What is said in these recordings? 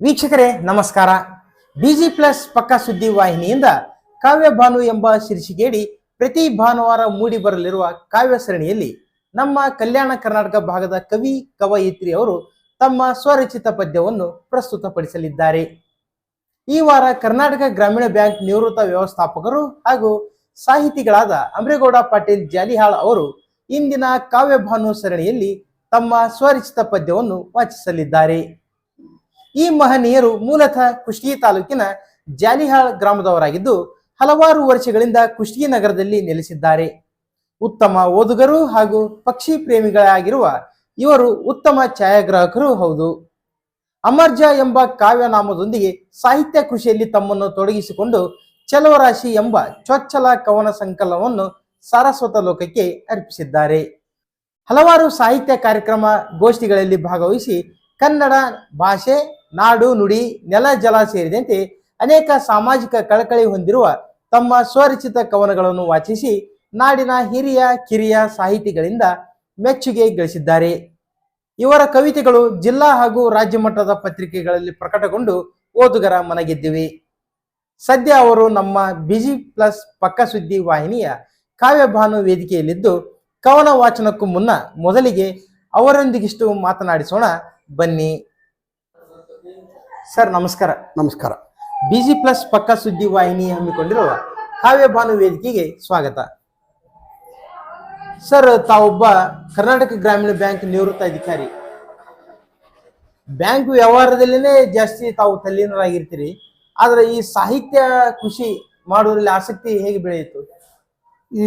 ವೀಕ್ಷಕರೇ, ನಮಸ್ಕಾರ. Busy plus ಪಕ್ಕ ಸುದ್ದಿ ವಾಹಿನಿಯಿಂದ ಕಾವ್ಯ ಭಾನು ಎಂಬ ಶೀರ್ಷಿಕೆಯಡಿ ಪ್ರತಿ ಭಾನುವಾರ ಮೂಡಿ ಬರಲಿರುವ ಕಾವ್ಯ ಸರಣಿಯಲ್ಲಿ ನಮ್ಮ ಕಲ್ಯಾಣ ಕರ್ನಾಟಕ ಭಾಗದ ಕವಿ ಕವಯಿತ್ರಿ ಅವರು ತಮ್ಮ ಸ್ವರಚಿತ ಪದ್ಯವನ್ನು ಪ್ರಸ್ತುತಪಡಿಸಲಿದ್ದಾರೆ. ಈ ವಾರ ಕರ್ನಾಟಕ ಗ್ರಾಮೀಣ ಬ್ಯಾಂಕ್ ನಿವೃತ್ತ ವ್ಯವಸ್ಥಾಪಕರು ಹಾಗೂ ಸಾಹಿತಿಗಳಾದ ಅಮರೇಗೌಡ ಪಾಟೀಲ್ ಜಾಲಿಹಾಳ್ ಅವರು ಇಂದಿನ ಕಾವ್ಯ ಭಾನು ಸರಣಿಯಲ್ಲಿ ತಮ್ಮ ಸ್ವರಚಿತ ಪದ್ಯವನ್ನು ವಾಚಿಸಲಿದ್ದಾರೆ. ಈ ಮಹನೀಯರು ಮೂಲತಃ ಕುಷ್ಟಗಿ ತಾಲೂಕಿನ ಜಾಲಿಹಾಳ್ ಗ್ರಾಮದವರಾಗಿದ್ದು ಹಲವಾರು ವರ್ಷಗಳಿಂದ ಕುಷ್ಟಗಿ ನಗರದಲ್ಲಿ ನೆಲೆಸಿದ್ದಾರೆ. ಉತ್ತಮ ಓದುಗರು ಹಾಗೂ ಪಕ್ಷಿ ಪ್ರೇಮಿಗಳಾಗಿರುವ ಇವರು ಉತ್ತಮ ಛಾಯಾಗ್ರಾಹಕರು ಹೌದು. ಅಮರ್ಜ ಎಂಬ ಕಾವ್ಯನಾಮದೊಂದಿಗೆ ಸಾಹಿತ್ಯ ಕೃಷಿಯಲ್ಲಿ ತಮ್ಮನ್ನು ತೊಡಗಿಸಿಕೊಂಡು ಚಲವರಾಶಿ ಎಂಬ ಚೊಚ್ಚಲ ಕವನ ಸಂಕಲನವನ್ನು ಸಾರಸ್ವತ ಲೋಕಕ್ಕೆ ಅರ್ಪಿಸಿದ್ದಾರೆ. ಹಲವಾರು ಸಾಹಿತ್ಯ ಕಾರ್ಯಕ್ರಮ ಗೋಷ್ಠಿಗಳಲ್ಲಿ ಭಾಗವಹಿಸಿ ಕನ್ನಡ ಭಾಷೆ ನಾಡು, ನುಡಿ, ನೆಲ, ಜಲ ಸೇರಿದಂತೆ ಅನೇಕ ಸಾಮಾಜಿಕ ಕಳಕಳಿ ಹೊಂದಿರುವ ತಮ್ಮ ಸ್ವರಚಿತ ಕವನಗಳನ್ನು ವಾಚಿಸಿ ನಾಡಿನ ಹಿರಿಯ, ಕಿರಿಯ ಸಾಹಿತಿಗಳಿಂದ ಮೆಚ್ಚುಗೆ ಗಳಿಸಿದ್ದಾರೆ. ಇವರ ಕವಿತೆಗಳು ಜಿಲ್ಲಾ ಹಾಗೂ ರಾಜ್ಯ ಮಟ್ಟದ ಪತ್ರಿಕೆಗಳಲ್ಲಿ ಪ್ರಕಟಗೊಂಡು ಓದುಗರ ಮನಗೆದ್ದಿವೆ. ಸದ್ಯ ಅವರು ನಮ್ಮ ಬಿಜಿ ಪ್ಲಸ್ ಪಕ್ಕ ಸುದ್ದಿ ವಾಹಿನಿಯ ಕಾವ್ಯಭಾನು ವೇದಿಕೆಯಲ್ಲಿದ್ದು, ಕವನ ವಾಚನಕ್ಕೂ ಮುನ್ನ ಮೊದಲಿಗೆ ಅವರೊಂದಿಗಿಷ್ಟು ಮಾತನಾಡಿಸೋಣ. ಬನ್ನಿ. ಸರ್ ನಮಸ್ಕಾರ. ನಮಸ್ಕಾರ. ಬಿಜಿ ಪ್ಲಸ್ ಪಕ್ಕ ಸುದ್ದಿ ವಾಹಿನಿ ಹಮ್ಮಿಕೊಂಡಿರುವ ಕಾವ್ಯಭಾನು ವೇದಿಕೆಗೆ ಸ್ವಾಗತ. ಸರ್ ತಾವೊಬ್ಬ ಕರ್ನಾಟಕ ಗ್ರಾಮೀಣ ಬ್ಯಾಂಕ್ ನಿವೃತ್ತ ಅಧಿಕಾರಿ. ಬ್ಯಾಂಕ್ ವ್ಯವಹಾರದಲ್ಲಿನೇ ಜಾಸ್ತಿ ತಾವು ತಲ್ಲೀನರಾಗಿರ್ತೀರಿ. ಆದ್ರೆ ಈ ಸಾಹಿತ್ಯ ಕೃಷಿ ಮಾಡುವುದರಲ್ಲಿ ಆಸಕ್ತಿ ಹೇಗೆ ಬೆಳೆಯಿತು? ಈ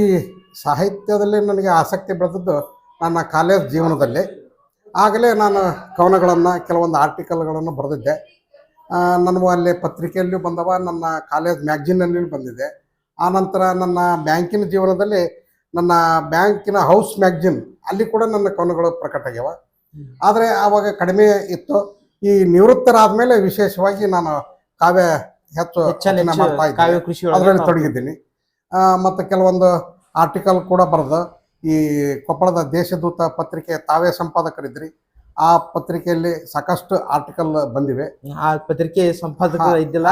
ಸಾಹಿತ್ಯದಲ್ಲಿ ನನಗೆ ಆಸಕ್ತಿ ಬೆಳೆದದ್ದು ನನ್ನ ಕಾಲೇಜ್ ಜೀವನದಲ್ಲಿ. ಆಗಲೇ ನಾನು ಕವನಗಳನ್ನು ಕೆಲವೊಂದು ಆರ್ಟಿಕಲ್ಗಳನ್ನು ಬರೆದಿದ್ದೆ. ನನಗೂ ಅಲ್ಲಿ ಪತ್ರಿಕೆಯಲ್ಲೂ ಬಂದವ ನನ್ನ ಕಾಲೇಜ್ ಮ್ಯಾಗ್ಝಿನ್ನಲ್ಲಿಯೂ ಬಂದಿದೆ. ಆ ನಂತರ ನನ್ನ ಬ್ಯಾಂಕಿನ ಜೀವನದಲ್ಲಿ ನನ್ನ ಬ್ಯಾಂಕಿನ ಹೌಸ್ ಮ್ಯಾಗ್ಝಿನ್ ಅಲ್ಲಿ ಕೂಡ ನನ್ನ ಕವನಗಳು ಪ್ರಕಟ ಆಗ್ಯಾವ. ಆದರೆ ಆವಾಗ ಕಡಿಮೆ ಇತ್ತು. ಈ ನಿವೃತ್ತರಾದ ವಿಶೇಷವಾಗಿ ನಾನು ಕಾವ್ಯ ಹೆಚ್ಚು ಮಾಡ್ತಾ ಅದರಲ್ಲಿ ತೊಡಗಿದ್ದೀನಿ. ಆ, ಮತ್ತು ಕೆಲವೊಂದು ಆರ್ಟಿಕಲ್ ಕೂಡ ಬರೆದು ಈ ಕೊಪ್ಪಳದ ದೇಶದೂತ ಪತ್ರಿಕೆ ತಾವೇ ಸಂಪಾದಕರಿದ್ರಿ. ಆ ಪತ್ರಿಕೆಯಲ್ಲಿ ಸಾಕಷ್ಟು ಆರ್ಟಿಕಲ್ ಬಂದಿವೆ. ಆ ಪತ್ರಿಕೆ ಸಂಪಾದಕ ಇದ್ದಿಲ್ಲ.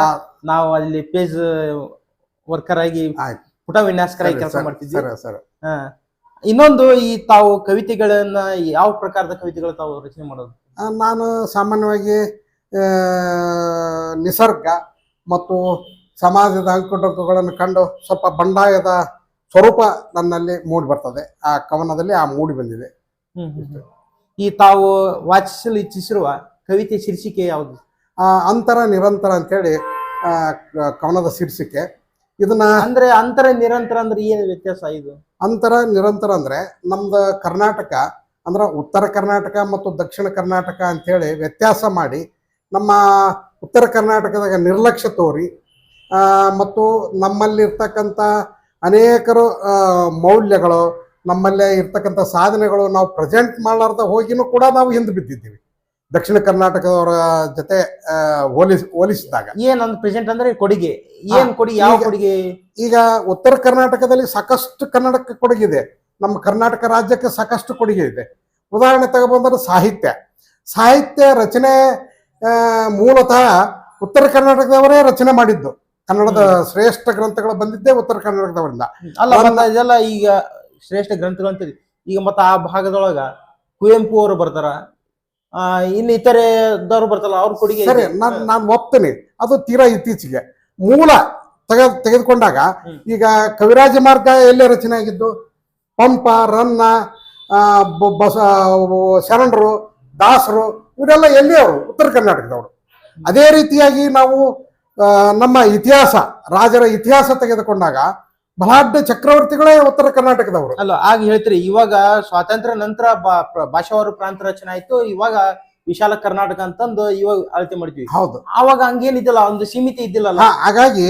ನಾವು ಅಲ್ಲಿ ಪೇಜ್ ವರ್ಕರ್ ಆಗಿ. ಪುಟ ವಿನ್ಯಾಸಕರಾಗಿ ಕೆಲಸ ಮಾಡ್ತಿದ್ದೀವಿ ಮಾಡ್ತಿದ್ವಿ. ಸರ್ ಇನ್ನೊಂದು ಈ ತಾವು ಕವಿತೆಗಳನ್ನ ಯಾವ ಪ್ರಕಾರದ ಕವಿತೆಗಳು ತಾವು ರಚನೆ ಮಾಡೋದು? ನಾನು ಸಾಮಾನ್ಯವಾಗಿ ನಿಸರ್ಗ ಮತ್ತು ಸಮಾಜದ ಅಂಕುಡೊಂಕುಗಳನ್ನು ಕಂಡು ಸ್ವಲ್ಪ ಬಂಡಾಯದ ಸ್ವರೂಪ ನನ್ನಲ್ಲಿ ಮೂಡಿ ಬರ್ತದೆ. ಆ ಕವನದಲ್ಲಿ ಆ ಮೂಡಿ ಬಂದಿದೆ. ಈ ತಾವು ವಾಚಿಸಲು ಇಚ್ಛಿಸಿರುವ ಕವಿತೆ ಶೀರ್ಷಿಕೆ ಯಾವುದು? ಅಂತರ ನಿರಂತರ ಅಂತೇಳಿ ಆ, ಕ- ಕವನದ ಶೀರ್ಷಿಕೆ. ಇದನ್ನ ಅಂದ್ರೆ ಅಂತರ ನಿರಂತರ ಅಂದ್ರೆ ಏನು ವ್ಯತ್ಯಾಸ ಇದು? ಅಂತರ ನಿರಂತರ ಅಂದ್ರೆ ನಮ್ದು ಕರ್ನಾಟಕ ಅಂದ್ರೆ ಉತ್ತರ ಕರ್ನಾಟಕ ಮತ್ತು ದಕ್ಷಿಣ ಕರ್ನಾಟಕ ಅಂತೇಳಿ ವ್ಯತ್ಯಾಸ ಮಾಡಿ ನಮ್ಮ ಉತ್ತರ ಕರ್ನಾಟಕದಾಗ ನಿರ್ಲಕ್ಷ್ಯ ತೋರಿ ಮತ್ತು ನಮ್ಮಲ್ಲಿರ್ತಕ್ಕಂಥ ಅನೇಕರು ಮೌಲ್ಯಗಳು ನಮ್ಮಲ್ಲೇ ಇರ್ತಕ್ಕಂಥ ಸಾಧನೆಗಳು ನಾವು ಪ್ರೆಸೆಂಟ್ ಮಾಡಲಾರ್ದ ಹೋಗಿನೂ ಕೂಡ ನಾವು ಹಿಂದೆ ಬಿದ್ದಿದ್ದೀವಿ. ದಕ್ಷಿಣ ಕರ್ನಾಟಕದವರ ಜೊತೆ ಹೋಲಿಸ್ ಹೋಲಿಸಿದಾಗ. ಏನ್ ಅಂದ್ ಪ್ರೆಸೆಂಟ್ ಅಂದ್ರೆ ಕೊಡುಗೆ. ಏನ್ ಕೊಡುಗೆ? ಯಾವ ಕೊಡುಗೆ? ಈಗ ಉತ್ತರ ಕರ್ನಾಟಕದಲ್ಲಿ ಸಾಕಷ್ಟು ಕನ್ನಡಕ್ಕೆ ಇದೆ ನಮ್ಮ ಕರ್ನಾಟಕ ರಾಜ್ಯಕ್ಕೆ ಸಾಕಷ್ಟು ಕೊಡುಗೆ ಇದೆ ಉದಾಹರಣೆ ತಗೊಬಂದ್ರೆ ಸಾಹಿತ್ಯ. ಸಾಹಿತ್ಯ ರಚನೆ ಮೂಲತಃ ಉತ್ತರ ಕರ್ನಾಟಕದವರೇ ರಚನೆ ಮಾಡಿದ್ದು. ಕನ್ನಡದ ಶ್ರೇಷ್ಠ ಗ್ರಂಥಗಳು ಬಂದಿದ್ದೇ ಉತ್ತರ ಕರ್ನಾಟಕದವರಿಂದ. ಅಲ್ಲ ಇದೆಲ್ಲ ಈಗ ಶ್ರೇಷ್ಠ ಗ್ರಂಥಗಳು ಅಂತೇಳಿ ಈಗ ಮತ್ತೆ ಆ ಭಾಗದೊಳಗ ಕುವೆಂಪು ಅವರು ಬರ್ತಾರ ಆ ಇತರೆ ದವರು ಬರ್ತಾರಲ್ಲ ಅವ್ರ ಕೊಡುಗೆ ಸರಿ ನಾನು ನಾನು ಒಪ್ತೀನಿ. ಅದು ತೀರಾ ಇತ್ತೀಚೆಗೆ. ಮೂಲ ತೆಗೆ ತೆಗೆದುಕೊಂಡಾಗ ಈಗ ಕವಿರಾಜ ಮಾರ್ಗ ಎಲ್ಲೇ ರಚನೆ ಆಗಿದ್ದು ಪಂಪ ರನ್ನ ಬಸ ಶರಣರು ದಾಸರು ಇವರೆಲ್ಲ ಎಲ್ಲಿ ಅವರು? ಉತ್ತರ ಕರ್ನಾಟಕದವರು. ಅದೇ ರೀತಿಯಾಗಿ ನಾವು ನಮ್ಮ ಇತಿಹಾಸ ರಾಜರ ಇತಿಹಾಸ ತೆಗೆದುಕೊಂಡಾಗ ಬಲಾಢ್ಯ ಚಕ್ರವರ್ತಿಗಳೇ ಉತ್ತರ ಕರ್ನಾಟಕದವರು. ಅಲ್ಲ ಆಗ ಹೇಳ್ತೀರಿ ಇವಾಗ ಸ್ವಾತಂತ್ರ್ಯ ನಂತರ ಭಾಷಾವಾರು ಪ್ರಾಂತ ರಚನೆ ಆಯ್ತು ಇವಾಗ ವಿಶಾಲ ಕರ್ನಾಟಕ ಅಂತಂದು ಇವಾಗ ಅಳತೆ ಮಾಡ್ತೀವಿ. ಹೌದು. ಆವಾಗ ಹಂಗೇನಿದ್ದಿಲ್ಲ ಒಂದು ಸೀಮಿತ ಇದ್ದಿಲ್ಲಲ್ಲ? ಅಲ್ಲ ಹಾಗಾಗಿ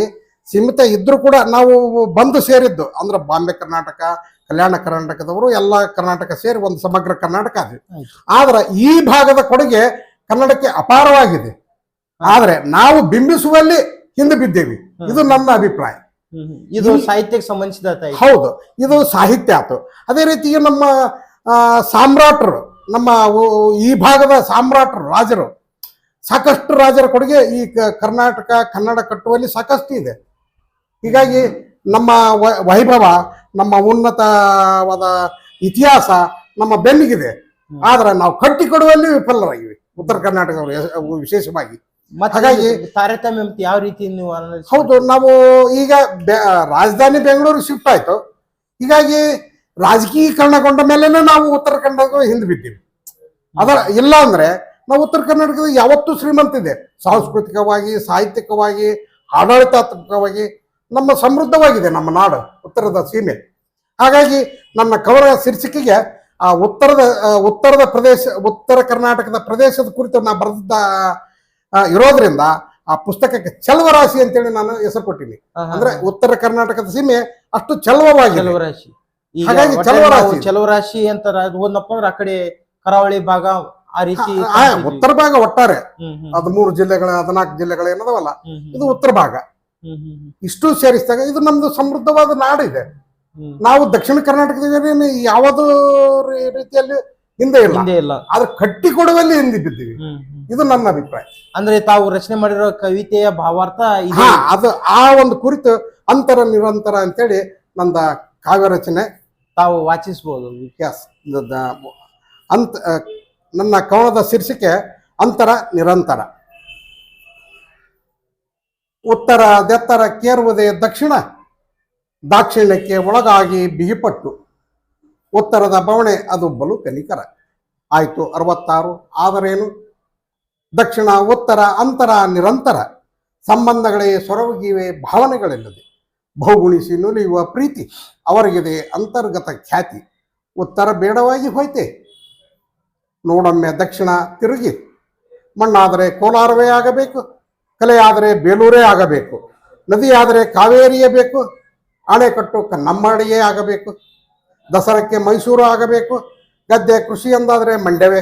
ಸೀಮಿತ ಇದ್ರು ಕೂಡ ನಾವು ಬಂದು ಸೇರಿದ್ದು ಅಂದ್ರೆ ಬಾಂಬೆ ಕರ್ನಾಟಕ ಕಲ್ಯಾಣ ಕರ್ನಾಟಕದವರು ಎಲ್ಲ ಕರ್ನಾಟಕ ಸೇರಿ ಒಂದು ಸಮಗ್ರ ಕರ್ನಾಟಕ ಅದು. ಆದ್ರೆ ಈ ಭಾಗದ ಕೊಡುಗೆ ಕನ್ನಡಕ್ಕೆ ಅಪಾರವಾಗಿದೆ. ಆದ್ರೆ ನಾವು ಬಿಂಬಿಸುವಲ್ಲಿ ಹಿಂದೆ ಬಿದ್ದೇವಿ. ಇದು ನನ್ನ ಅಭಿಪ್ರಾಯ. ಇದು ಸಾಹಿತ್ಯಕ್ಕೆ ಸಂಬಂಧಿಸಿದ ಹೌದು ಇದು ಸಾಹಿತ್ಯ ಆತು ಅದೇ ರೀತಿ ನಮ್ಮ ಸಾಮ್ರಾಟರು ನಮ್ಮ ಈ ಭಾಗದ ಸಾಮ್ರಾಟರು ರಾಜರು ಸಾಕಷ್ಟು ರಾಜರ ಕೊಡುಗೆ ಈ ಕರ್ನಾಟಕ ಕನ್ನಡ ಕಟ್ಟುವಲ್ಲಿ ಸಾಕಷ್ಟು ಇದೆ. ಹೀಗಾಗಿ ನಮ್ಮ ವೈಭವ ನಮ್ಮ ಉನ್ನತವಾದ ಇತಿಹಾಸ ನಮ್ಮ ಬೆನ್ನಿಗಿದೆ. ಆದ್ರೆ ನಾವು ಕಟ್ಟಿಕೊಡುವಲ್ಲಿ ವಿಫಲರಾಗಿವೆ. ಉತ್ತರ ಕರ್ನಾಟಕದವರು ವಿಶೇಷವಾಗಿ. ಹಾಗಾಗಿ- ತಾರತಮ್ಯ ಯಾವ ರೀತಿ ನೀವು ಹೌದು ನಾವು ಈಗ ರಾಜಧಾನಿ ಬೆಂಗಳೂರು ಶಿಫ್ಟ್ ಆಯ್ತು. ಹೀಗಾಗಿ ರಾಜಕೀಯಕರಣಗೊಂಡ ಮೇಲೆನೆ ನಾವು ಉತ್ತರ ಕನ್ನಡ ಹಿಂದೆ ಬಿದ್ದೀವಿ. ಅದರ ಇಲ್ಲ ಅಂದ್ರೆ ನಾವು ಉತ್ತರ ಕರ್ನಾಟಕದ ಯಾವತ್ತೂ ಶ್ರೀಮಂತ ಇದೆ. ಸಾಂಸ್ಕೃತಿಕವಾಗಿ ಸಾಹಿತ್ಯಿಕವಾಗಿ ಆಡಳಿತಾತ್ಮಕವಾಗಿ ನಮ್ಮ ಸಮೃದ್ಧವಾಗಿದೆ ನಮ್ಮ ನಾಡು ಉತ್ತರದ ಸೀಮೆ. ಹಾಗಾಗಿ ನನ್ನ ಕವರ ಶೀರ್ಷಿಕೆಗೆ ಆ ಉತ್ತರದ ಉತ್ತರದ ಪ್ರದೇಶ ಉತ್ತರ ಕರ್ನಾಟಕದ ಪ್ರದೇಶದ ಕುರಿತು ನಾ ಬರೆದ ಇರೋದ್ರಿಂದ ಆ ಪುಸ್ತಕಕ್ಕೆ ಚಲವರಾಶಿ ಅಂತೇಳಿ ನಾನು ಹೆಸರು ಕೊಟ್ಟಿನಿ. ಅಂದ್ರೆ ಉತ್ತರ ಕರ್ನಾಟಕದ ಸೀಮೆ ಅಷ್ಟು ಚಲವವಾಗಿದೆ. ಚಲವರಾಶಿ ಹಾಗಾಗಿ ಚಲವರಾಶಿ ಚಲವರಾಶಿ ಅಂತ ಹೋದ್ನಪ್ಪ ಅಂದ್ರೆ ಆ ಕಡೆ ಕರಾವಳಿ ಭಾಗ ಆ ರೀತಿ ಉತ್ತರ ಭಾಗ ಒಟ್ಟಾರೆ. ಹದಿಮೂರು ಜಿಲ್ಲೆಗಳ ಹದಿನಾಲ್ಕು ಜಿಲ್ಲೆಗಳು ಏನದವಲ್ಲ ಇದು ಉತ್ತರ ಭಾಗ. ಇಷ್ಟು ಸೇರಿಸಿದಾಗ ಇದು ನಮ್ದು ಸಮೃದ್ಧವಾದ ನಾಡಿದೆ. ನಾವು ದಕ್ಷಿಣ ಕರ್ನಾಟಕದ ಯಾವುದೋ ರೀತಿಯಲ್ಲಿ ಹಿಂದೆ ಇಲ್ಲ. ಹಿಂದೆ ಇಲ್ಲ. ಆದ್ರೆ ಕಟ್ಟಿ ಕೊಡುವಲ್ಲಿ ಹಿಂದೆ ಬಿದ್ದೀವಿ. ಇದು ನನ್ನ ಅಭಿಪ್ರಾಯ. ಅಂದ್ರೆ ತಾವು ರಚನೆ ಮಾಡಿರೋ ಕವಿತೆಯ ಭಾವಾರ್ಥ ಹಾ ಅದು ಆ ಒಂದು ಕುರಿತು ಅಂತರ ನಿರಂತರ ಅಂತೇಳಿ ನಂದ ಕಾವ್ಯ ರಚನೆ ತಾವು ವಾಚಿಸಬಹುದು ಎಸ್ ಅಂತ ನನ್ನ ಕವನದ ಶೀರ್ಷಿಕೆ ಅಂತರ ನಿರಂತರ. ಉತ್ತರ ದೆತ್ತರ ಕೇರುವುದೇ ದಕ್ಷಿಣ ದಾಕ್ಷಿಣ್ಯಕ್ಕೆ ಒಳಗಾಗಿ ಬಿಗಿಪಟ್ಟು. ಉತ್ತರದ ಬವಣೆ, ಅದು ಬಲು ಕನಿಕರ ಆಯಿತು, ಅರವತ್ತಾರು. ಆದರೇನು? ದಕ್ಷಿಣ, ಉತ್ತರ, ಅಂತರ, ನಿರಂತರ. ಸಂಬಂಧಗಳೇ ಸೊರಗಿವೆ ಭಾವನೆಗಳಿಲ್ಲದೆ. ಬಹುಗುಣಿಸಿ ನುಲಿಯುವ ಪ್ರೀತಿ, ಅವರಿಗಿದೆ ಅಂತರ್ಗತ ಖ್ಯಾತಿ. ಉತ್ತರ ಬೇಡವಾಗಿ ಹೋಯ್ತೆ. ನೋಡೊಮ್ಮೆ ದಕ್ಷಿಣ ತಿರುಗಿ. ಮಣ್ಣಾದರೆ ಕೋಲಾರವೇ ಆಗಬೇಕು, ಕಲೆಯಾದರೆ ಬೇಲೂರೇ ಆಗಬೇಕು, ನದಿಯಾದರೆ ಕಾವೇರಿಯೇ ಬೇಕು ಅಣೆಕಟ್ಟು ನಮ್ಮಡಿಯೇ ಆಗಬೇಕು. ದಸರಕ್ಕೆ ಮೈಸೂರು ಆಗಬೇಕು, ಗದ್ದೆ ಕೃಷಿ ಎಂದಾದರೆ ಮಂಡ್ಯವೇ.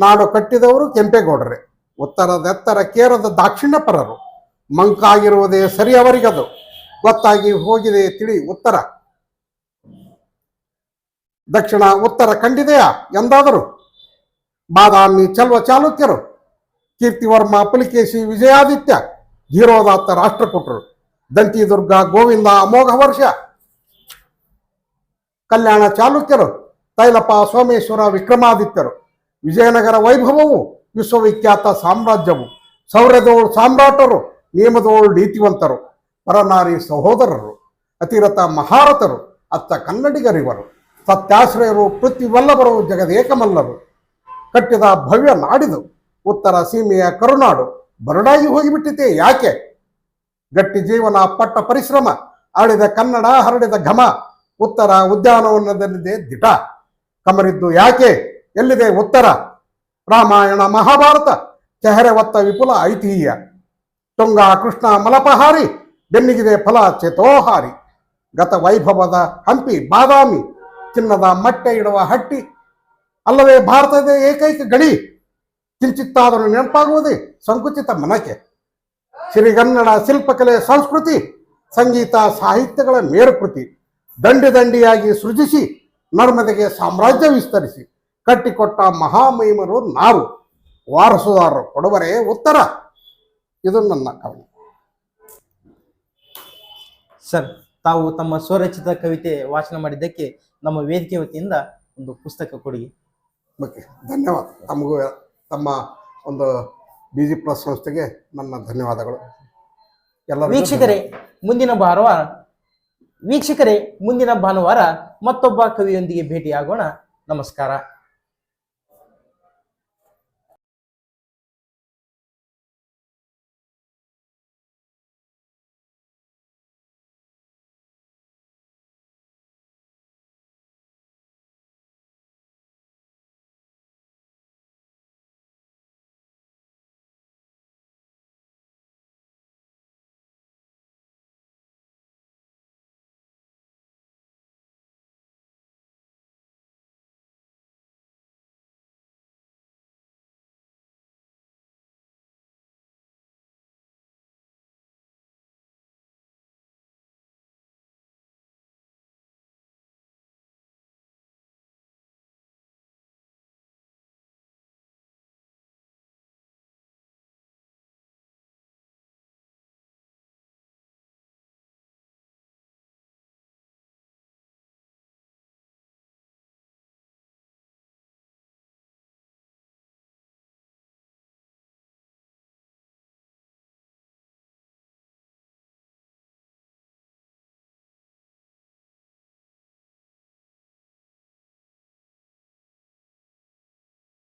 ನಾಡು ಕಟ್ಟಿದವರು ಕೆಂಪೇಗೌಡರೇ. ಉತ್ತರದೆತ್ತರ ಕೇರದ ದಾಕ್ಷಿಣ್ಯ ಪರರು ಮಂಕಾಗಿರುವುದೇ ಸರಿ ಅವರಿಗದು. ಗೊತ್ತಾಗಿ ಹೋಗಿದೆ ತಿಳಿ ಉತ್ತರ. ದಕ್ಷಿಣ ಉತ್ತರ ಕಂಡಿದೆಯಾ ಎಂದಾದರು? ಬಾದಾಮಿ ಚಲ್ವ ಚಾಲುಕ್ಯರು. ಕೀರ್ತಿವರ್ಮ, ಪುಲಿಕೇಶಿ, ವಿಜಯಾದಿತ್ಯ, ಧೀರೋದಾತ್ತ ರಾಷ್ಟ್ರಕೂಟರು. ದಂತಿದುರ್ಗ ಗೋವಿಂದ ಅಮೋಘ ವರ್ಷ ಕಲ್ಯಾಣ ಚಾಲುಕ್ಯರು ತೈಲಪ ಸೋಮೇಶ್ವರ, ವಿಕ್ರಮಾದಿತ್ಯರು. ವಿಜಯನಗರ ವೈಭವವು ವಿಶ್ವವಿಖ್ಯಾತ ಸಾಮ್ರಾಜ್ಯವು. ಸೌರ್ಯದೋಳು ಸಾಮ್ರಾಟರು ನಿಯಮದೋಳು ನೀತಿವಂತರು, ಪರನಾರಿ ಸಹೋದರರು, ಅತಿರಥ ಮಹಾರಥರು, ಅತ್ತ ಕನ್ನಡಿಗರಿವರು, ಸತ್ಯಾಶ್ರಯರು, ಪೃಥ್ವಿವಲ್ಲಭರು, ಜಗದೇಕಮಲ್ಲರು. ಕಟ್ಟಿದ ಭವ್ಯ ನಾಡಿದು, ಉತ್ತರ ಸೀಮೆಯ ಕರುನಾಡು, ಬರಡಾಗಿ ಹೋಗಿಬಿಟ್ಟಿತೆ ಯಾಕೆ? ಗಟ್ಟಿ ಜೀವನ ಪಟ್ಟ ಪರಿಶ್ರಮ ಆಡಿದ ಕನ್ನಡ ಹರಡಿದ ಘಮ ಉತ್ತರ ಉದ್ಯಾನವನದಲ್ಲಿದೆ ದಿಟ. ಕಮರಿದ್ದು ಯಾಕೆ? ಎಲ್ಲಿದೆ ಉತ್ತರ? ರಾಮಾಯಣ ಮಹಾಭಾರತ. ಚೆಹರೆ ಒತ್ತ ವಿಪುಲ ಐತಿಹ್ಯ. ತುಂಗ ಕೃಷ್ಣ ಮಲಪಹಾರಿ. ಬೆನ್ನಿಗಿದೆ ಫಲ ಚೇತೋಹಾರಿ. ಗತ ವೈಭವದ ಹಂಪಿ ಬಾದಾಮಿ. ಚಿನ್ನದ ಮಟ್ಟೆ ಇಡುವ ಹಟ್ಟಿ. ಅಲ್ಲವೇ ಭಾರತದ ಏಕೈಕ ಗಡಿ. ಕಿಂಚಿತ್ತಾದರೂ ನೆನಪಾಗುವುದೇ ಸಂಕುಚಿತ ಮನಕೆ. ಶ್ರೀಗನ್ನಡ ಶಿಲ್ಪಕಲೆ ಸಂಸ್ಕೃತಿ. ಸಂಗೀತ ಸಾಹಿತ್ಯಗಳ ಮೇರುಕೃತಿ. ದಂಡಿ ದಂಡಿಯಾಗಿ ಸೃಜಿಸಿ ನರ್ಮದೆಗೆ ಸಾಮ್ರಾಜ್ಯ ವಿಸ್ತರಿಸಿ ಕಟ್ಟಿಕೊಟ್ಟ ಮಹಾಮಹಿಮರು ನಾವು ವಾರಸುದಾರರು ಕೊಡುವರೇ ಉತ್ತರ. ಇದು ನನ್ನ ಕವನ. ಸರ್ ತಾವು ತಮ್ಮ ಸ್ವರಚಿತ ಕವಿತೆ ವಾಚನ ಮಾಡಿದ್ದಕ್ಕೆ ನಮ್ಮ ವೇದಿಕೆ ವತಿಯಿಂದ ಒಂದು ಪುಸ್ತಕ ಕೊಡುಗೆ ಓಕೆ ಧನ್ಯವಾದ. ತಮಗೂ ತಮ್ಮ ಒಂದು ಬಿ ಜಿ ಪ್ಲಸ್ ಸಂಸ್ಥೆಗೆ ನನ್ನ ಧನ್ಯವಾದಗಳು. ಎಲ್ಲ ವೀಕ್ಷಕರೇ ಮುಂದಿನ ಭಾನುವಾರ ವೀಕ್ಷಕರೇ ಮುಂದಿನ ಭಾನುವಾರ ಮತ್ತೊಬ್ಬ ಕವಿಯೊಂದಿಗೆ ಭೇಟಿಯಾಗೋಣ. ನಮಸ್ಕಾರ.